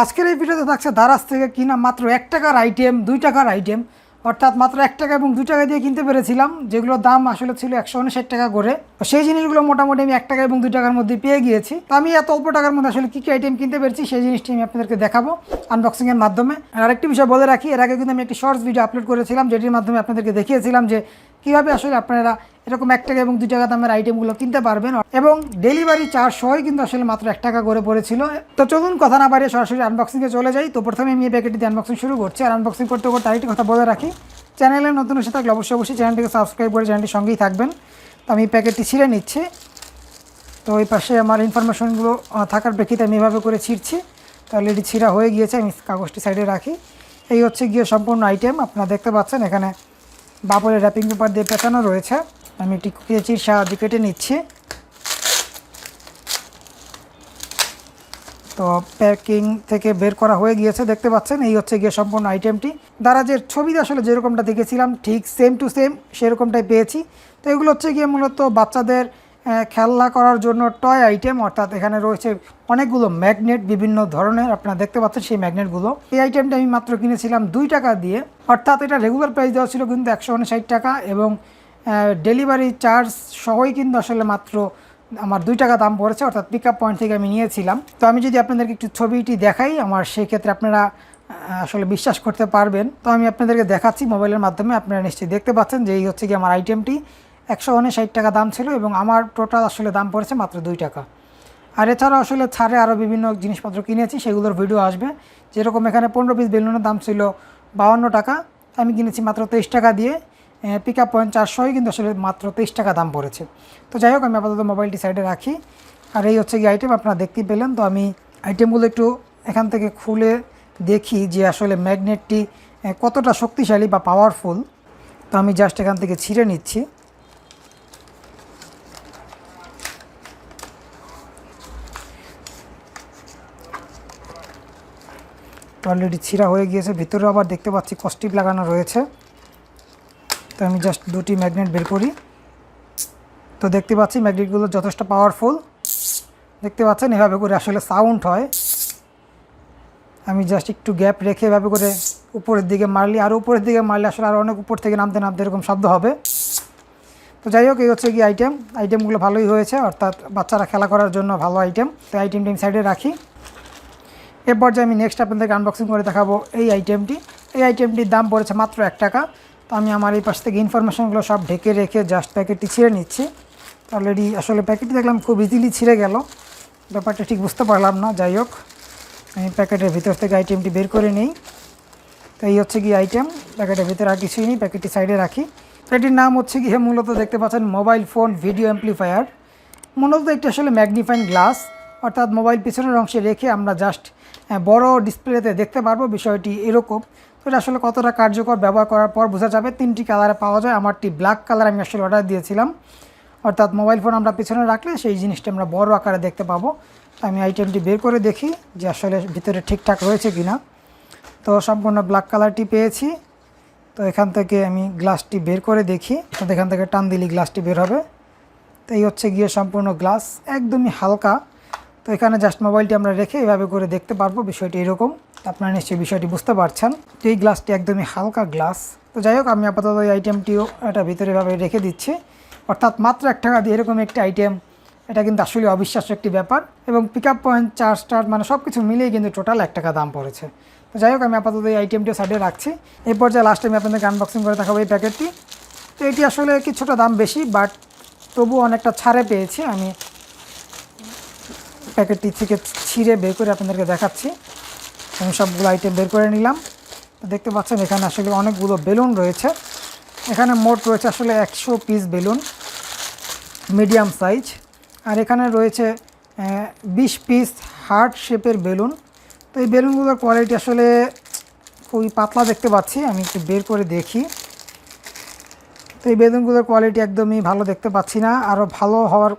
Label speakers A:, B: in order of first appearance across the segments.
A: আজকের এই ভিডিওতে থাকছে দারাজ থেকে কিনা মাত্র এক টাকার আইটেম দুই টাকার আইটেম অর্থাৎ মাত্র এক টাকা এবং দুই টাকা দিয়ে কিনতে পেরেছিলাম, যেগুলোর দাম আসলে ছিল একশো উনষাট টাকা করে। সেই জিনিসগুলো মোটামুটি আমি এক টাকা এবং দুই টাকার মধ্যে পেয়ে গিয়েছি। তো আমি এত অল্প টাকার মধ্যে আসলে কী কী আইটেম কিনতে পেরেছি, সেই জিনিসটি আমি আপনাদেরকে দেখাবো আনবক্সিংয়ের মাধ্যমে। আর আরেকটি বিষয় বলে রাখি, এর আগে কিন্তু আমি একটি শর্টস ভিডিও আপলোড করেছিলাম, যেটির মাধ্যমে আপনাদেরকে দেখিয়েছিলাম যে কীভাবে আসলে আপনারা এরকম এক টাকা এবং দুই টাকা দামের আইটেমগুলো কিনতে পারবেন। এবং ডেলিভারি চার্জ সহই কিন্তু আসলে মাত্র এক টাকা করে পড়েছিল। তো চলুন কথা না বাড়িয়ে সরাসরি আনবক্সিংয়ে চলে যাই। তো প্রথমে আমি এই প্যাকেটটি আনবক্সিং শুরু করছি। আর আনবক্সিং করতে করতে আরেকটি কথা বলে রাখি। চ্যানেলে নতুন এসে থাকলে অবশ্যই অবশ্যই চ্যানেলটিকে সাবস্ক্রাইব করে চ্যানেলটির সঙ্গেই থাকবেন। তো আমি প্যাকেটটি ছিঁড়ে নিচ্ছি। তো ওই পাশে আমার ইনফরমেশনগুলো থাকার প্রেক্ষিতে আমি এভাবে করে ছিঁড়ছি। তো অলরেডি ছিঁড়া হয়ে গিয়েছে। আমি কাগজটি সাইডে রাখি। এই হচ্ছে গিয়ে সম্পূর্ণ আইটেম আপনারা দেখতে পাচ্ছেন এখানে বাপরের র্যাপিং পেপার দিয়ে পেঁচানো রয়েছে। আমি একটি কেচির সাহায্যে কেটে নিচ্ছি। তো প্যাকিং থেকে বের করা হয়ে গিয়েছে, দেখতে পাচ্ছেন? এই হচ্ছে গিয়ে সম্পূর্ণ আইটেমটি। দারাজের ছবিতে আসলে যেরকমটা দেখেছিলাম, ঠিক সেম টু সেম সেরকমটাই পেয়েছি। তো এগুলো হচ্ছে গিয়ে মূলত বাচ্চাদের খেলনা করার জন্য টয় আইটেম অর্থাৎ এখানে রয়েছে অনেকগুলো ম্যাগনেট বিভিন্ন ধরনের, আপনারা দেখতে পাচ্ছেন সেই ম্যাগনেটগুলো এই আইটেমটা আমি মাত্র কিনেছিলাম দুই টাকা দিয়ে, অর্থাৎ এটা রেগুলার প্রাইস দেওয়া ছিল কিন্তু একশো উনষাট টাকা এবং ডেলিভারি চার্জ সহই কিন্তু আসলে মাত্র আমার দুই টাকা দাম পড়েছে, অর্থাৎ পিক আপ পয়েন্ট থেকে আমি নিয়েছিলাম। তো আমি যদি আপনাদেরকে একটু ছবিটি দেখাই, আমার সেই ক্ষেত্রে আপনারা আসলে বিশ্বাস করতে পারবেন। তো আমি আপনাদেরকে দেখাচ্ছি মোবাইলের মাধ্যমে, আপনারা নিশ্চয়ই দেখতে পাচ্ছেন যে এই হচ্ছে কি আমার আইটেমটি একশো উনষাট টাকা দাম ছিল এবং আমার টোটাল আসলে দাম পড়েছে মাত্র দুই টাকা। আর এছাড়াও আসলে ছাড়ে আরও বিভিন্ন জিনিসপত্র কিনেছি, সেগুলোর ভিডিও আসবে। যেরকম এখানে পনেরো পিস বেলুনের দাম ছিল বাউন্ন টাকা, আমি কিনেছি মাত্র তেইশ টাকা দিয়ে। পিক আপ পয়েন্ট চারশোই কিন্তু আসলে মাত্র তেইশ টাকা দাম পড়েছে। তো যাই হোক, আমি আপাতত মোবাইলটি সাইডে রাখি। আর এই হচ্ছে কি আইটেম আপনারা দেখতেই পেলেন। তো আমি আইটেমগুলো একটু এখান থেকে খুলে দেখি যে আসলে ম্যাগনেটটি কতটা শক্তিশালী বা পাওয়ারফুল তো আমি জাস্ট এখান থেকে ছিঁড়ে নিচ্ছি। অলরেডি ছিঁড়া হয়ে গিয়েছে। ভিতরে আবার দেখতে পাচ্ছি কস্টিপ লাগানো রয়েছে। তো আমি জাস্ট দুটি ম্যাগনেট বের করি। তো দেখতে পাচ্ছি ম্যাগনেটগুলো যথেষ্ট পাওয়ারফুল দেখতে পাচ্ছেন এভাবে করে আসলে সাউন্ড হয়। আমি জাস্ট একটু গ্যাপ রেখে এভাবে করে উপরের দিকে মারলি, আর উপরের দিকে মারলে আসলে আর অনেক উপর থেকে নামতে নামতে এরকম শব্দ হবে। তো যাই হোক, এই হচ্ছে কি আইটেম আইটেমগুলো ভালোই হয়েছে, অর্থাৎ বাচ্চারা খেলা করার জন্য ভালো আইটেম তো আইটেমটি আমি সাইডে রাখি। এর পর্যায়ে আমি নেক্সট আপনাদেরকে আনবক্সিং করে দেখাবো এই আইটেমটি এই আইটেমটির দাম পড়েছে মাত্র এক টাকা। তো আমি আমার এই পাশ থেকে ইনফরমেশনগুলো সব ঢেকে রেখে জাস্ট প্যাকেটটি ছিঁড়ে নিচ্ছি। অলরেডি আসলে প্যাকেটটি দেখলাম খুব ইজিলি ছিঁড়ে গেল। ব্যাপারটা ঠিক বুঝতে পারলাম না, যাই হোক। আমি প্যাকেটের ভিতর থেকে আইটেমটি বের করে নিই। তো এই হচ্ছে কি আইটেম প্যাকেটের ভিতরে আর কিছুই নেই প্যাকেটটি সাইডে রাখি। এটির নাম হচ্ছে গিয়ে মূলত দেখতে পাচ্ছেন মোবাইল ফোন ভিডিও অ্যাম্প্লিফায়ার মূলত একটি আসলে ম্যাগনিফাইং গ্লাস অর্থাৎ মোবাইল পিছনের অংশে রেখে আমরা জাস্ট বড় ডিসপ্লেতে দেখতে পারব। বিষয়টি এরকম তো এটা আসলে কতটা কার্যকর ব্যবহার করার পর বোঝা যাবে। তিনটি কালারে পাওয়া যায়। আমারটি ব্ল্যাক কালার আমি আসলে অর্ডার দিয়েছিলাম। অর্থাৎ মোবাইল ফোন আমরা পিছনে রাখলে সেই জিনিসটা আমরা বড় আকারে দেখতে পাবো। আমি আইটেমটি বের করে দেখি যে আসলে ভিতরে ঠিকঠাক রয়েছে কি না তো সম্পূর্ণ ব্ল্যাক কালারটি পেয়েছি। তো এখান থেকে আমি গ্লাসটি বের করে দেখি। তো এখান থেকে টান দিলি গ্লাসটি বের হবে। তো এই হচ্ছে গিয়ে সম্পূর্ণ গ্লাস একদমই হালকা। তো এখানে জাস্ট মোবাইলটি আমরা রেখে এভাবে করে দেখতে পারব বিষয়টি এরকম। আপনারা নিশ্চয়ই বিষয়টি বুঝতে পারছেন। তো এই গ্লাসটি একদমই হালকা গ্লাস তো যাই হোক, আমি আপাতত এই আইটেমটিও এটা ভিতরে এভাবে রেখে দিচ্ছি। অর্থাৎ মাত্র এক টাকা দিয়ে এরকম একটি আইটেম এটা কিন্তু আসলে অবিশ্বাস্য একটি ব্যাপার এবং পিক আপ পয়েন্ট চার্জ টার্জ মানে সব কিছু মিলিয়ে কিন্তু টোটাল এক টাকা দাম পড়েছে। তো যাই হোক, আমি আপাতত এই আইটেমটিও সাইডে রাখছি। এই পর্যায়ে লাস্টে আমি আপনাদেরকে আনবক্সিং করে দেখাবো এই প্যাকেটটি তো এটি আসলে কিছুটা দাম বেশি বাট তবু অনেকটা ছাড়ে পেয়েছি। আমি প্যাকেটটি থেকে ছিঁড়ে বের করে আপনাদেরকে দেখাচ্ছি। আমি সবগুলো আইটেম বের করে নিলাম। দেখতে পাচ্ছেন, এখানে আসলে অনেকগুলো বেলুন রয়েছে। এখানে মোট রয়েছে আসলে একশো পিস বেলুন মিডিয়াম সাইজ আর এখানে রয়েছে বিশ পিস হার্ট শেপের বেলুন। তো এই বেলুনগুলোর কোয়ালিটি আসলে খুবই পাতলা দেখতে পাচ্ছি। আমি একটু বের করে দেখি। তো এই বেলুনগুলোর কোয়ালিটি একদমই ভালো দেখতে পাচ্ছি না। আরও ভালো হওয়ার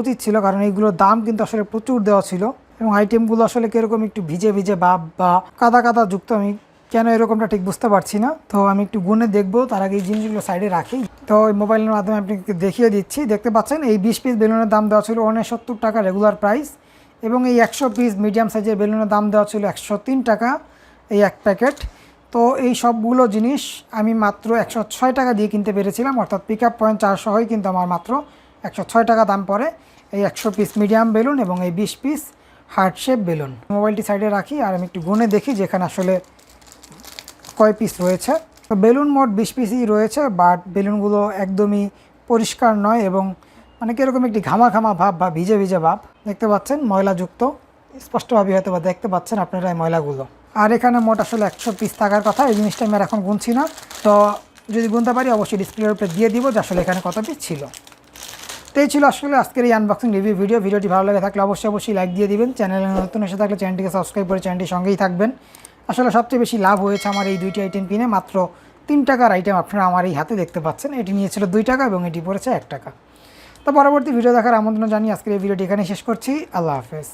A: উচিত ছিল, কারণ এইগুলোর দাম কিন্তু আসলে প্রচুর দেওয়া ছিল। এবং আইটেমগুলো আসলে কীরকম একটু ভিজে ভিজে ভাব বা কাদা কাদা যুক্ত, আমি কেন এরকমটা ঠিক বুঝতে পারছি না। তো আমি একটু গুনে দেখব, তার আগে এই জিনিসগুলো সাইডে রাখি। তো ওই মোবাইলের মাধ্যমে আপনাকে দেখিয়ে দিচ্ছি, দেখতে পাচ্ছেন, এই বিশ পিস বেলুনের দাম দেওয়া ছিল উনসত্তর টাকা রেগুলার প্রাইস এবং এই একশো পিস মিডিয়াম সাইজের বেলুনের দাম দেওয়া ছিল একশো তিন টাকা এই এক প্যাকেট তো এই সবগুলো জিনিস আমি মাত্র একশো ছয় টাকা দিয়ে কিনতে পেরেছিলাম, অর্থাৎ পিক আপ পয়েন্ট চার সহই কিন্তু আমার মাত্র একশো ছয় টাকা দাম পড়ে। এই একশো পিস মিডিয়াম বেলুন এবং এই বিশ পিস হার্ট শেপ বেলুন। মোবাইলটি সাইডে রাখি আর আমি একটু গুনে দেখি যেখানে আসলে কয় পিস রয়েছে। তো বেলুন মোট বিশ পিসই রয়েছে বাট বেলুনগুলো একদমই পরিষ্কার নয় এবং মানে কীরকম একটি ঘামা ঘামা ভাব বা ভিজে ভিজে ভাব। দেখতে পাচ্ছেন, ময়লাযুক্ত। স্পষ্টভাবে হয়তো বা দেখতে পাচ্ছেন আপনারা এই ময়লাগুলো। আর এখানে মোট আসলে একশো পিস থাকার কথা, এই জিনিসটা আমি এখন গুনছি না। তো যদি গুনতে পারি, অবশ্যই ডিসপ্লের উপরে দিয়ে দিব যে আসলে এখানে কত পিস ছিল। তো এই ছিল আসলে আজকের এই আনবক্সিং রিভিউ ভিডিও ভিডিওটি ভালো লাগে থাকলে অবশ্যই অবশ্যই লাইক দিয়ে দিবেন। চ্যানেলে নতুন এসে থাকলে চ্যানেলটিকে সাবস্ক্রাইব করে চ্যানেলটির সঙ্গেই থাকবেন। আসলে সবচেয়ে বেশি লাভ হয়েছে আমার এই দুইটি আইটেম কিনে। মাত্র তিন টাকার আইটেম আপনারা আমার এই হাতে দেখতে পাচ্ছেন। এটি নিয়েছিল দুই টাকা এবং এটি পড়েছে এক টাকা। তো পরবর্তী ভিডিও দেখার আমন্ত্রণ জানিয়ে আজকের এই ভিডিওটি এখানে শেষ করছি। আল্লাহ হাফেজ।